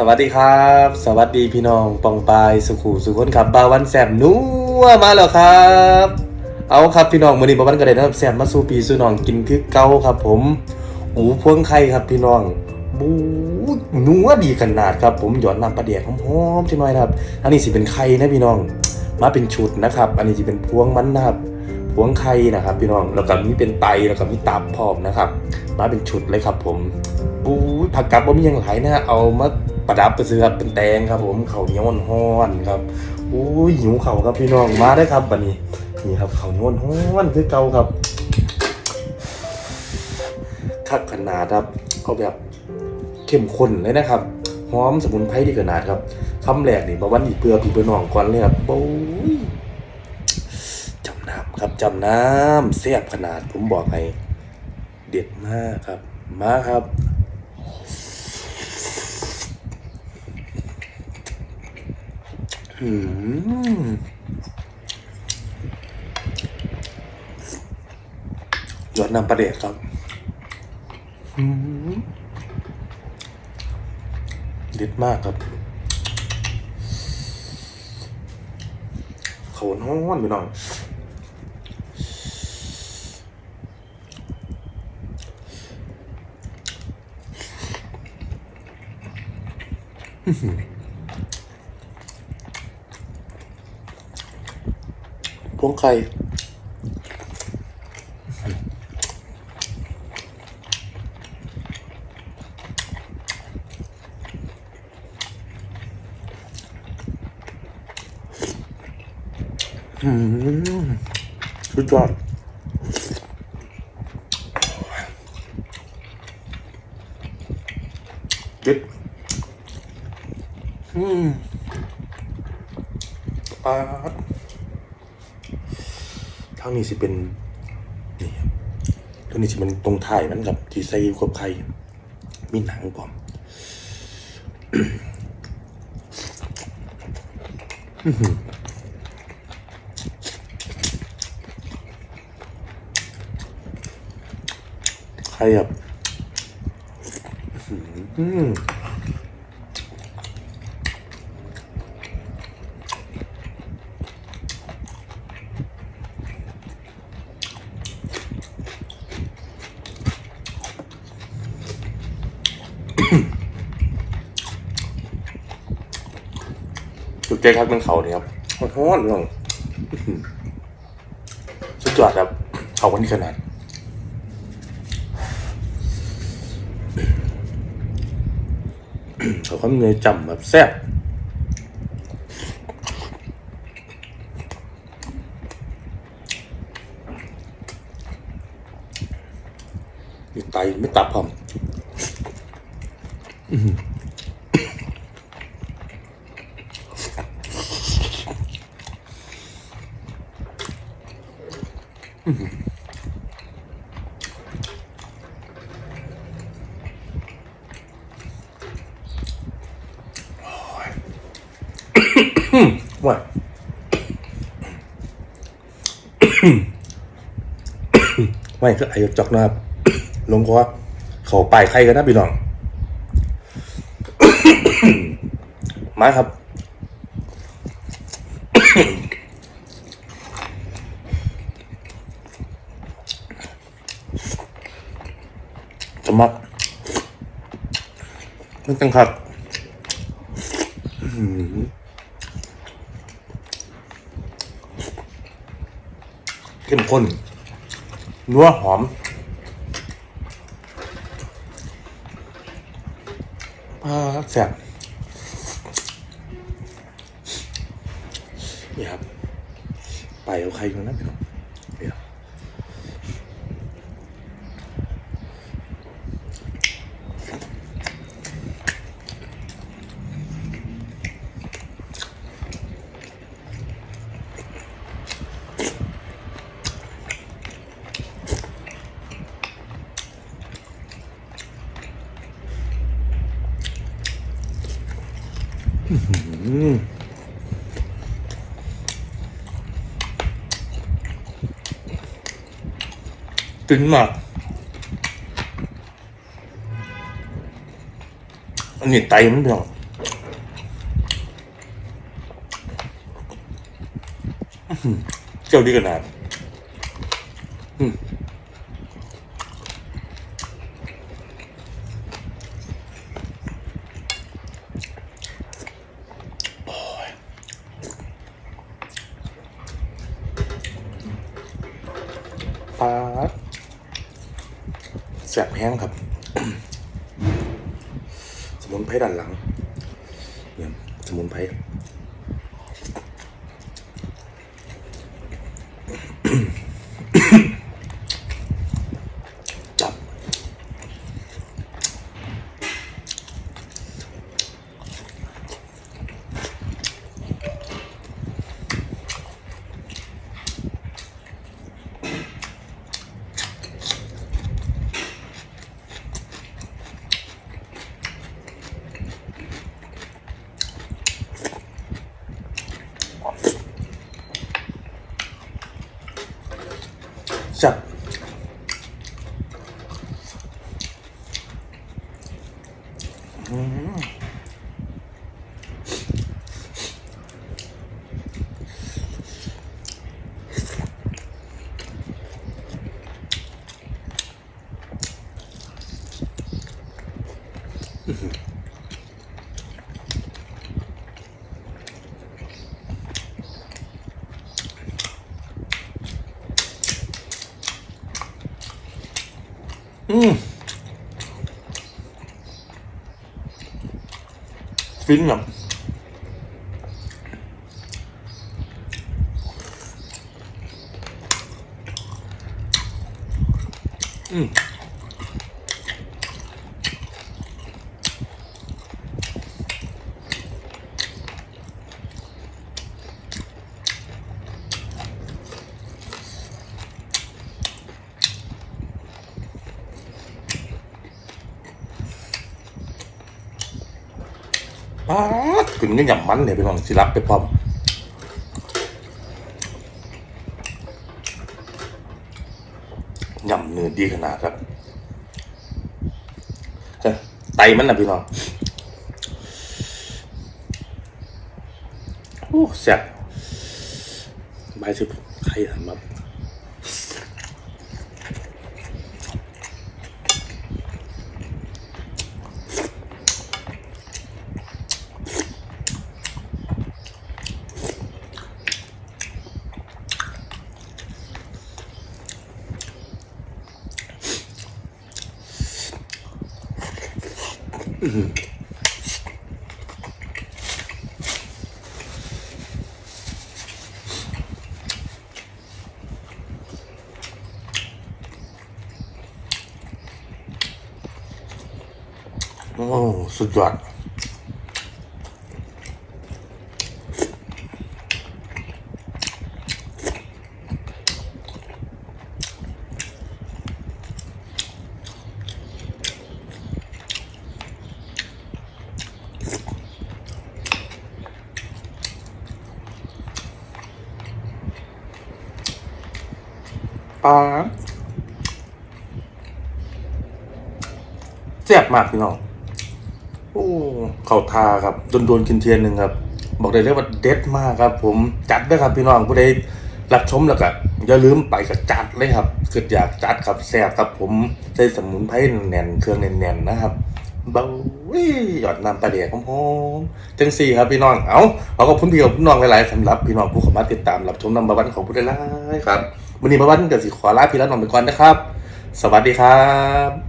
สวัสดีครับ สวัสดีพี่น้องปองปายสุขูสุขนครับบาวันแซมนัวมาแล้วครับ เอาครับพี่น้องมื้อนี้บาวันก็ได้นะครับแซมมาสู่ปีสู่น้องกินคือเก่าครับ ผมหูพวงไข่ครับพี่น้องบูนัวดีขนาดครับ ผมหยอดน้ำปลาเดียกหอมๆจังหน่อยครับ อันนี้สิเป็นไข่นะพี่น้อง มาเป็นชุดนะครับ อันนี้จะเป็นพวงมันนะครับพวงไข่นะครับ พี่น้องแล้วก็มีเป็นไตแล้วก็มีตับพร้อมนะครับ มาเป็นชุดเลยครับ ผมบูผักกับว่มีย่างหลายนะเอามา ประดับไปซื้อครับเป็นแตงครับ ผมเขาเหนียวห้อนครับอู้หิวเขาครับพี่น้องมาได้ครับวันนี้นี่ครับเขาเหนียวห้อนคือเก่าครับคักขนาดครับเอาแบบเข้มข้นเลยนะครับหอมสมุนไพรดีขนาดครับคำแรกนี่บอกว่านี่เพื่อพี่เพื่อน้องก่อนเลยครับโอ้ยจำน้ำครับจำน้ำเสียบขนาดผมบอกให้เด็ดมากครับ มาครับ อืมยอดน้ำประเดชครับอืมเด็ดมากครับเขาห้อนไปหน่อย พวงไข่อืมสุดยอดเด็ดอืมปลาด ทางนี้สิเป็นนี่ครับทางนี้สิเป็นตรงถ่ายมันกับที่ใส่ควบไข่มีหนังปลอมอื้อหือไข่แบบอื้อ หือจุดใจครับเป็นเขาเนี่ยครับฮ้อนๆเรื่องอื้อหือสุดยอดครับเขาคนที่ขนาดเขาก็มีจำแบบแซ่บมีไตไม่ตับผม ว่าไม่คือไอ้จอกนะครับลงคอเขาไปลายไข่กันนะพี่น้องมาครับจะมักมันจังครับ อื้อหือ เข้มข้นนัวหอมปลาแซ่บนี่ครับ ไปเอาใครอยู่นะพี่น้อง ตึงมาก อันนี้ไตมันเนาเจ้าดีขนาด สบแห้งครับ สมุนไพรด้านหลังเนี่ยสมุนไพร จับอื ฟินแบบอืม ป๊าดกึ่งก็หยำมันเลยพี่น้องสิรับไปพร้อมยำเนื้อดีขนาดครับไตมันนะพี่น้องโอ้แซ่บใบสิบใครทำครับ โอ้สุดย อดปลาแซ่บมากพี่น้อง โอ้เข่าทาครับโดนโดนๆกินเทียนหนึ่งครับ บอกได้เลยว่าเด็ดมากครับ ผมจัดด้วยครับพี่น้องผู้ใดรับชมแล้วก็อย่าลืมไปกับจัดเลยครับคืออยากจัดครับแซ่บครับ ผมใส่สมุนไพรแน่นเครื่องแน่นๆนะครับเบาวิหยอดน้ำปลาเดียกหอมๆจังสี่ครับพี่น้อง เอาขอขอบคุณพี่กับพี่น้องหลายๆสำหรับพี่น้องผู้เข้ามาติดตามรับชมนำบวันของผู้ใดหลายๆครับ วันนี้บัวันกับสิขอลาพี่แล้วน้องไปก่อนนะครับ สวัสดีครับ